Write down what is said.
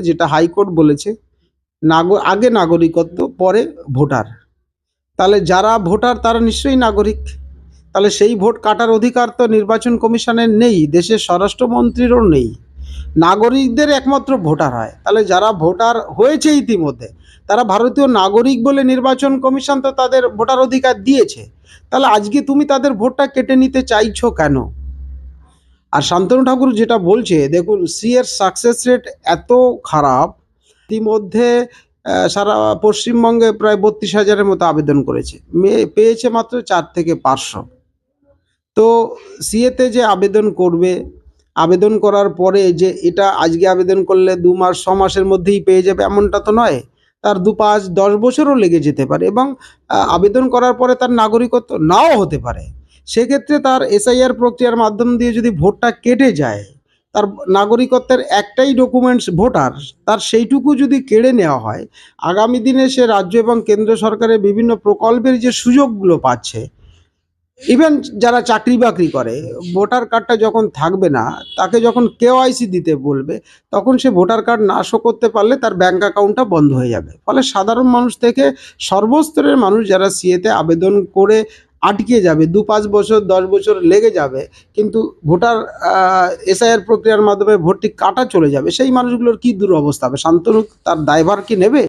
যেটা হাইকোর্ট বলেছে, নাগ, আগে নাগরিকত্ব, পরে ভোটার। তাহলে যারা ভোটার, তারা নিশ্চয়ই নাগরিক। তাহলে সেই ভোট কাটার অধিকার তো নির্বাচন কমিশনের নেই, দেশের স্বরাষ্ট্রমন্ত্রীরও নেই। নাগরিকদের একমাত্র ভোটার হয়। তাহলে যারা ভোটার হয়েছে ইতিমধ্যে, তারা ভারতীয় নাগরিক বলে নির্বাচন কমিশন তো তাদের ভোটার অধিকার দিয়েছে। তাহলে আজকে তুমি তাদের ভোটটা কেটে নিতে চাইছো কেন? আর শান্তনু ঠাকুর যেটা বলছে, দেখুন সি এর সাকসেস রেট এত খারাপ, ইতিমধ্যে সারা পশ্চিমবঙ্গে প্রায় বত্রিশ হাজারের মতো আবেদন করেছে। মেয়ে পেয়েছে মাত্র চার থেকে পাঁচশো। তো সিএতে যে আবেদন করবে, আবেদন করার পরে যে এটা আজকে আবেদন করলে দু মাস, ছ মাসের মধ্যেই পেয়ে যাবে, এমনটা তো নয়। তার দু পাঁচ, দশ বছরও লেগে যেতে পারে এবং আবেদন করার পরে তার নাগরিকত্ব নাও হতে পারে। সেক্ষেত্রে তার এসআইআর প্রক্রিয়ার মাধ্যম দিয়ে যদি ভোটটা কেটে যায়, তার নাগরিকত্বের একটাই ডকুমেন্টস ভোটার তার সেইটুকু যদি কেড়ে নেওয়া হয়, আগামী দিনে সে রাজ্য এবং কেন্দ্র সরকারের বিভিন্ন প্রকল্পের যে সুযোগগুলো পাচ্ছে ইভেন যারা চাকরি বাকরি করে ভোটার কার্ডটা যখন থাকবে না, তাকে যখন কেওআইসি দিতে বলবে, তখন সে ভোটার কার্ড না শো করতে পারলে তার ব্যাঙ্ক অ্যাকাউন্টটা বন্ধ হয়ে যাবে। ফলে সাধারণ মানুষ থেকে সর্বস্তরের মানুষ যারা সিএতে আবেদন করে আটকে যাবে, দু পাঁচ বছর, দশ বছর লেগে যাবে, কিন্তু ভোটার এসআইআর প্রক্রিয়ার মাধ্যমে ভোটটি কাটা চলে যাবে। সেই মানুষগুলোর কী দুরবস্থা হবে? শান্তনু তার দায়ভার কি নেবে?